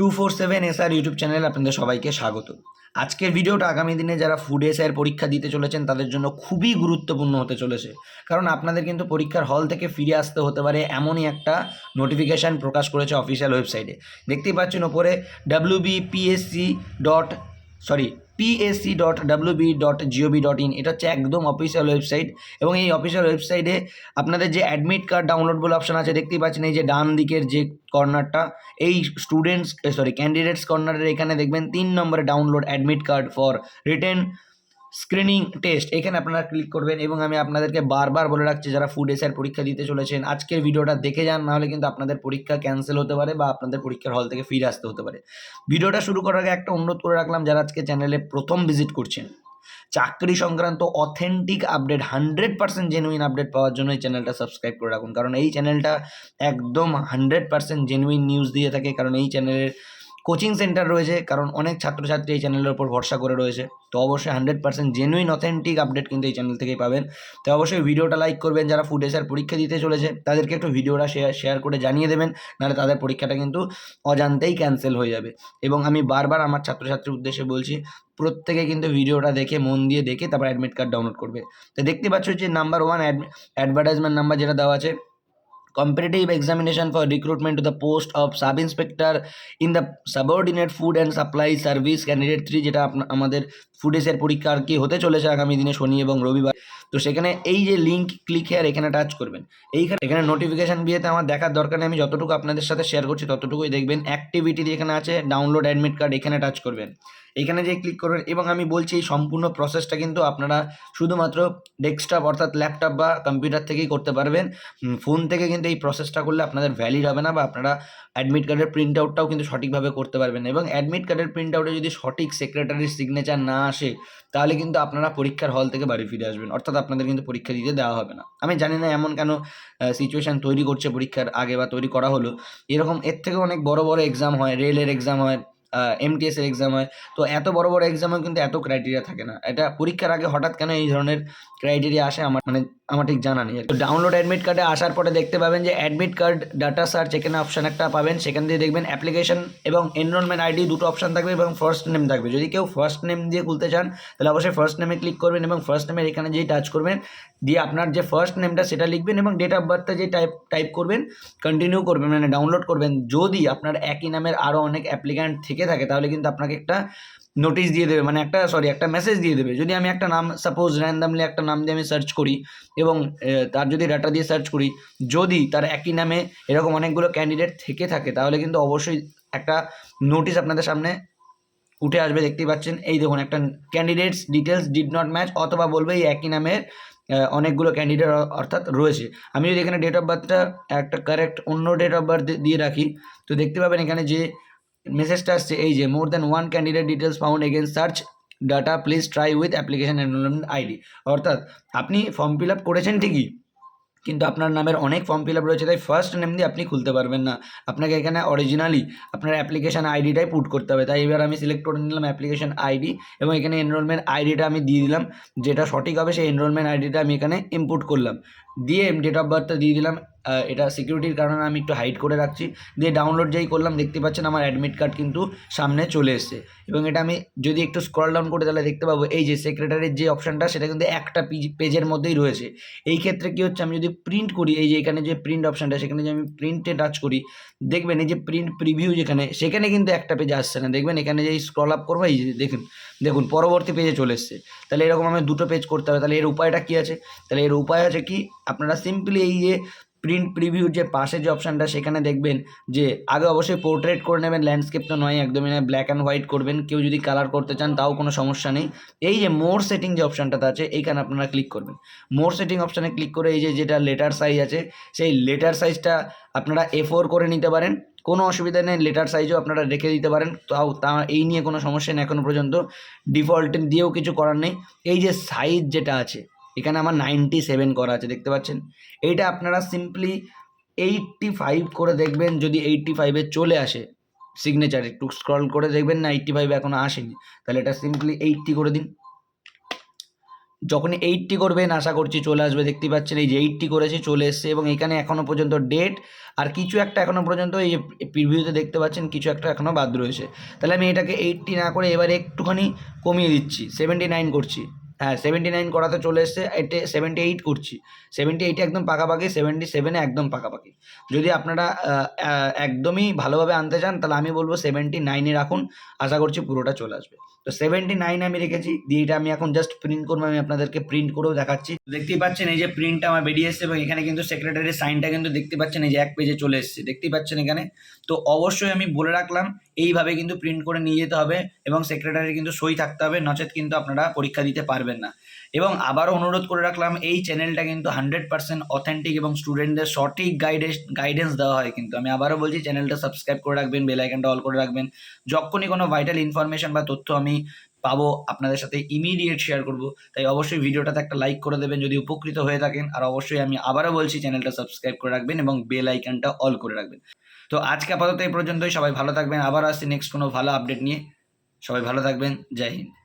Two four seven S R YouTube চ্যানেলে আপনাদের সবাইকে স্বাগত। আজকের ভিডিওটা আগামী দিনে যারা ফুড এসআইয়ের পরীক্ষা দিতে চলেছেন, তাদের জন্য খুবই গুরুত্বপূর্ণ হতে চলেছে। কারণ আপনাদের কিন্তু পরীক্ষার হল থেকে ফিরে আসতে হতে পারে এমনই একটা নোটিফিকেশান প্রকাশ করেছে অফিসিয়াল ওয়েবসাইটে দেখতেই পাচ্ছেন ওপরে WBPSC dot sorry PSC dot WB dot GOB dot in এটা হচ্ছে একদম অফিসিয়াল ওয়েবসাইট এবং এই অফিসিয়াল ওয়েবসাইটে আপনাদের যে অ্যাডমিট কার্ড ডাউনলোড বলে অপশান আছে, দেখতেই পাচ্ছেন এই যে ডান দিকের যে কর্নারটা এই স্টুডেন্টস সরি ক্যান্ডিডেটস কর্নারের এখানে দেখবেন তিন নম্বরে download admit card for written screening test এখানে আপনারা ক্লিক করবেন এবং আমি আপনাদেরকে বারবার বলে রাখছি, যারা ফুড এসআর পরীক্ষা দিতে চলেছেন, আজকের ভিডিওটা দেখে যান, নাহলে কিন্তু আপনাদের পরীক্ষা ক্যান্সেল হতে পারে বা আপনাদের পরীক্ষার হল থেকে ফিরে আসতে হতে পারে। ভিডিওটা শুরু করার আগে একটা অনুরোধ করে রাখলাম, যারা আজকে চ্যানেলে প্রথম ভিজিট করছেন, চাকরি সংক্রান্ত authentic update hundred percent genuine update পাওয়ার জন্য এই চ্যানেলটা সাবস্ক্রাইব করে রাখুন। কারণ এই চ্যানেলটা একদম হান্ড্রেড পার্সেন্ট জেনুইন নিউজ দিয়ে থাকে, কারণ এই চ্যানেলের কোচিং সেন্টার রয়েছে, কারণ অনেক ছাত্রছাত্রী এই চ্যানেলের উপর ভরসা করে রয়েছে। তো অবশ্যই hundred percent genuine authentic update কিন্তু এই চ্যানেল থেকেই পাবেন। তো অবশ্যই ভিডিওটা লাইক করবেন, যারা ফুড এসার পরীক্ষা দিতে চলেছে, তাদেরকে একটু ভিডিওটা শেয়ার শেয়ার করে জানিয়ে দেবেন, নাহলে তাদের পরীক্ষাটা কিন্তু অজান্তেই ক্যান্সেল হয়ে যাবে। এবং আমি বারবার আমার ছাত্রছাত্রীর উদ্দেশ্যে বলছি, প্রত্যেকে কিন্তু ভিডিওটা দেখে, মন দিয়ে দেখে তারপর অ্যাডমিট কার্ড ডাউনলোড করবে। তো দেখতে পাচ্ছ যে নাম্বার ওয়ান অ্যাডভার্টাইজমেন্ট নাম্বার যেটা দেওয়া আছে competitive examination for recruitment to the post of sub inspector in the subordinate food and supply service candidate 3 যেটা আমাদের ফুডেসের পরীক্ষা আর কি হতে চলেছে আগামী দিনে শনি এবং রবিবার। তো সেখানে এই যে লিঙ্ক ক্লিক হেয়ার এখানে টাচ করবেন। এইখানে এখানে নোটিফিকেশন বিয়েতে আমার দেখার দরকার নেই, আমি যতটুকু আপনাদের সাথে শেয়ার করছি ততটুকুই দেখবেন। অ্যাক্টিভিটি যেখানে আছে ডাউনলোড অ্যাডমিট কার্ড এখানে টাচ করবেন। এখানে যে ক্লিক করবেন এবং আমি বলছি এই সম্পূর্ণ প্রসেসটা কিন্তু আপনারা শুধুমাত্র ডেস্কটপ অর্থাৎ ল্যাপটপ বা কম্পিউটার থেকেই করতে পারবেন। ফোন থেকে কিন্তু এই প্রসেসটা করলে আপনাদের ভ্যালিড হবে না বা আপনারা অ্যাডমিট কার্ডের প্রিন্ট আউটটাও কিন্তু সঠিকভাবে করতে পারবেন। এবং অ্যাডমিট কার্ডের প্রিন্ট আউটে যদি সঠিক সেক্রেটারির সিগনেচার না আসে, তাহলে কিন্তু আপনারা পরীক্ষার হল থেকে বাড়ি ফিরে আসবেন। অর্থাৎ আপনাদের কিন্তু পরীক্ষা দিতে দেওয়া হবে না। আমি জানি না এমন কেন সিচুয়েশান তৈরি করছে পরীক্ষার আগে বা তৈরি করা হলো। এরকম এর থেকে অনেক বড় বড় এক্সাম হয় রেলের এক্সাম হয় এমটিএস এর এক্সাম হয়। তো এত বড় বড় এক্সামেও কিন্তু এত ক্রাইটেরিয়া থাকে না। এটা পরীক্ষার আগে হঠাৎ কেন এই ধরনের ক্রাইটেরিয়া আসে আমার মানে আমার ঠিক জানা নেই তো ডাউনলোড অ্যাডমিট কার্ডে আসার পরে দেখতে পাবেন যে অ্যাডমিট কার্ড ডাটা সার্চ এখানে অপশান একটা পাবেন। সেখান দিয়ে দেখবেন অ্যাপ্লিকেশন এবং এনরোলমেন্ট আইডি দুটো অপশান থাকবে এবং ফার্স্ট নেম থাকবে। যদি কেউ ফার্স্ট নেম দিয়ে খুলতে চান, তাহলে অবশ্যই ফার্স্ট নেমে ক্লিক করবেন এবং ফার্স্ট নেমের এখানে যেই টাচ করবেন দিয়ে আপনার যে ফার্স্ট নেমটা সেটা লিখবেন এবং ডেট অফ বার্থটা যে টাইপ টাইপ করবেন কন্টিনিউ করবেন মানে ডাউনলোড করবেন। যদি আপনার একই নামের আরও অনেক অ্যাপ্লিক্যান্ট থেকে থাকে, তাহলে কিন্তু আপনাকে একটা নোটিশ দিয়ে দেবে মানে একটা সরি একটা মেসেজ দিয়ে দেবে। যদি আমি একটা নাম সাপোজ র্যান্ডামলি একটা নাম দিয়ে আমি সার্চ করি এবং তার যদি ডাটা দিয়ে সার্চ করি, যদি তার একই নামে এরকম অনেকগুলো ক্যান্ডিডেট থেকে থাকে, তাহলে কিন্তু অবশ্যই একটা নোটিশ আপনাদের সামনে উঠে আসবে। দেখতেই পাচ্ছেন, এই দেখুন, একটা candidates details did not match অথবা বলবে এই একই নামের অনেকগুলো ক্যান্ডিডেট অর্থাৎ রয়েছে। আমি যদি এখানে ডেট অফ বার্থটা একটা কারেক্ট অন্য ডেট অফ বার্থ দিয়ে রাখি, তো দেখতে পাবেন এখানে যে মেসেজটা আসছে, এই যে more than one candidate details found again search data please try with application enrollment ID অর্থাৎ, আপনি ফর্ম ফিল আপ করেছেন ঠিকই কিন্তু আপনার নামের অনেক ফর্ম ফিল আপ রয়েছে, তাই ফার্স্ট নেম দিয়ে আপনি খুলতে পারবেন না। আপনাকে এখানে অরিজিনালি আপনার অ্যাপ্লিকেশান আইডিটাই পুট করতে হবে। তাই এবার আমি সিলেক্ট করে নিলাম অ্যাপ্লিকেশান আইডি এবং এখানে এনরোলমেন্ট আইডিটা আমি দিয়ে দিলাম। যেটা সঠিক হবে সেই এনরোলমেন্ট আইডিটা আমি এখানে ইনপুট করলাম। দিয়ে ডেট অফ বার্থটা দিয়ে দিলাম। এটা সিকিউরিটির কারণে আমি একটু হাইড করে রাখছি। দিয়ে ডাউনলোড যেই করলাম, দেখতে পাচ্ছেন আমার অ্যাডমিট কার্ড কিন্তু সামনে চলে এসছে। এবং এটা আমি যদি একটু স্ক্রল ডাউন করে তাহলে দেখতে পাবো, এই যে সেক্রেটারির যে অপশানটা সেটা কিন্তু একটা পেজের মধ্যেই রয়েছে। এই ক্ষেত্রে কী হচ্ছে, আমি যদি প্রিন্ট করি, এই যে এখানে যে প্রিন্ট অপশানটা সেখানে যে আমি প্রিন্টে টাচ করি, দেখবেন এই যে প্রিন্ট প্রিভিউ যেখানে, সেখানে কিন্তু একটা পেজ আসছে না। দেখবেন এখানে যে স্ক্রল আপ করব, এই যে দেখুন দেখুন, পরবর্তী পেজে চলে এসছে। তাহলে এরকম আমি দুটো পেজ করতে হবে। তাহলে এর উপায়টা কী আছে? তাহলে এর উপায় আছে কি? আপনারা সিম্পলি এই যে প্রিন্ট প্রিভিউর যে পাশে যে অপশানটা সেখানে দেখবেন যে আগে অবশ্যই পোর্ট্রেট করে নেবেন ল্যান্ডস্কেপ তো নয়, একদমই নয় ব্ল্যাক অ্যান্ড হোয়াইট করবেন, কেউ যদি কালার করতে চান তাও কোনো সমস্যা নেই। এই যে মোর সেটিং যে অপশানটাতে আছে, এইখানে আপনারা ক্লিক করবেন। মোর সেটিং অপশানে ক্লিক করে এই যে যেটা লেটার সাইজ আছে, সেই লেটার সাইজটা আপনারা এ করে নিতে পারেন। কোনো অসুবিধা নেই লেটার সাইজও আপনারা রেখে দিতে পারেন। তাও তা, এই নিয়ে কোনো সমস্যা নেই এখনও পর্যন্ত। ডিফল্ট দিয়েও কিছু করার নেই। এই যে সাইজ যেটা আছে এখানে আমার নাইনটি সেভেন করা আছে, দেখতে পাচ্ছেন? এইটা আপনারা সিম্পলি এইটটি ফাইভ করে দেখবেন যদি এইটটি ফাইভে চলে আসে সিগনেচার একটু স্ক্রল করে দেখবেন না এইটটি ফাইভ এখনও আসেনি। তাহলে এটা সিম্পলি এইটটি করে দিন। যখন এইটটি করবেন, আশা করছি চলে আসবে, দেখতে পাচ্ছেন? এই যে এইটটি করেছি, চলে এসছে এবং এখানে এখনও পর্যন্ত ডেট আর কিছু একটা এখনও পর্যন্ত এই যে প্রিভিউতে দেখতে পাচ্ছেন, কিছু একটা এখনও বাদ রয়েছে। তাহলে আমি এটাকে এইটটি না করে এবারে একটুখানি কমিয়ে দিচ্ছি সেভেন্টি নাইন করছি। হ্যাঁ সেভেন্টি নাইন করাতে চলে এসছে এটে সেভেন্টি এইট করছি। সেভেন্টি এইটে একদম পাকাপাকি সেভেন্টি সেভেনে একদম পাকাপাকি। যদি আপনারা একদমই ভালোভাবে আনতে চান, তাহলে আমি বলব সেভেন্টি নাইনে রাখুন, আশা করছি পুরোটা চলে আসবে। তো সেভেন্টি নাইন আমি রেখেছি, দিয়ে এটা আমি এখন জাস্ট প্রিন্ট করব, আমি আপনাদেরকে প্রিন্ট করেও দেখাচ্ছি। দেখতেই পাচ্ছেন এই যে প্রিন্টটা আমার বেরিয়ে এসছে এবং এখানে কিন্তু সেক্রেটারির সাইনটা কিন্তু দেখতে পাচ্ছেন, এই যে এক পেজে চলে এসছে, দেখতেই পাচ্ছেন এখানে। তো অবশ্যই আমি বলে রাখলাম, এইভাবে কিন্তু প্রিন্ট করে নিয়ে যেতে হবে এবং সেক্রেটারি কিন্তু সই থাকতে হবে, নচেত কিন্তু আপনারা পরীক্ষা দিতে পারবেন না। এবং আবারও অনুরোধ করে রাখলাম, এই চ্যানেলটা কিন্তু হান্ড্রেড পার্সেন্ট অথেন্টিক এবং স্টুডেন্টদের সঠিক গাইডেন্স গাইডেন্স দেওয়া হয় কিন্তু। আমি আবারও বলছি চ্যানেলটা সাবস্ক্রাইব করে রাখবেন বেল আইকনটা অল করে রাখবেন। যখনই কোনো ভাইটাল ইনফরমেশন বা তথ্য আমি পাবো, আপনাদের সাথে ইমিডিয়েট শেয়ার করব। তাই অবশ্যই ভিডিওটাতে একটা লাইক করে দেবেন যদি উপকৃত হয়ে থাকেন। আর অবশ্যই আমি আবারও বলছি চ্যানেলটা সাবস্ক্রাইব করে রাখবেন এবং বেল আইকনটা অল করে রাখবেন। তো আজকে আপাতত এই পর্যন্তই, সবাই ভালো থাকবেন। আবার আসছি নেক্সট কোনো ভালো আপডেট নিয়ে। সবাই ভালো থাকবেন। জয় হিন্দ।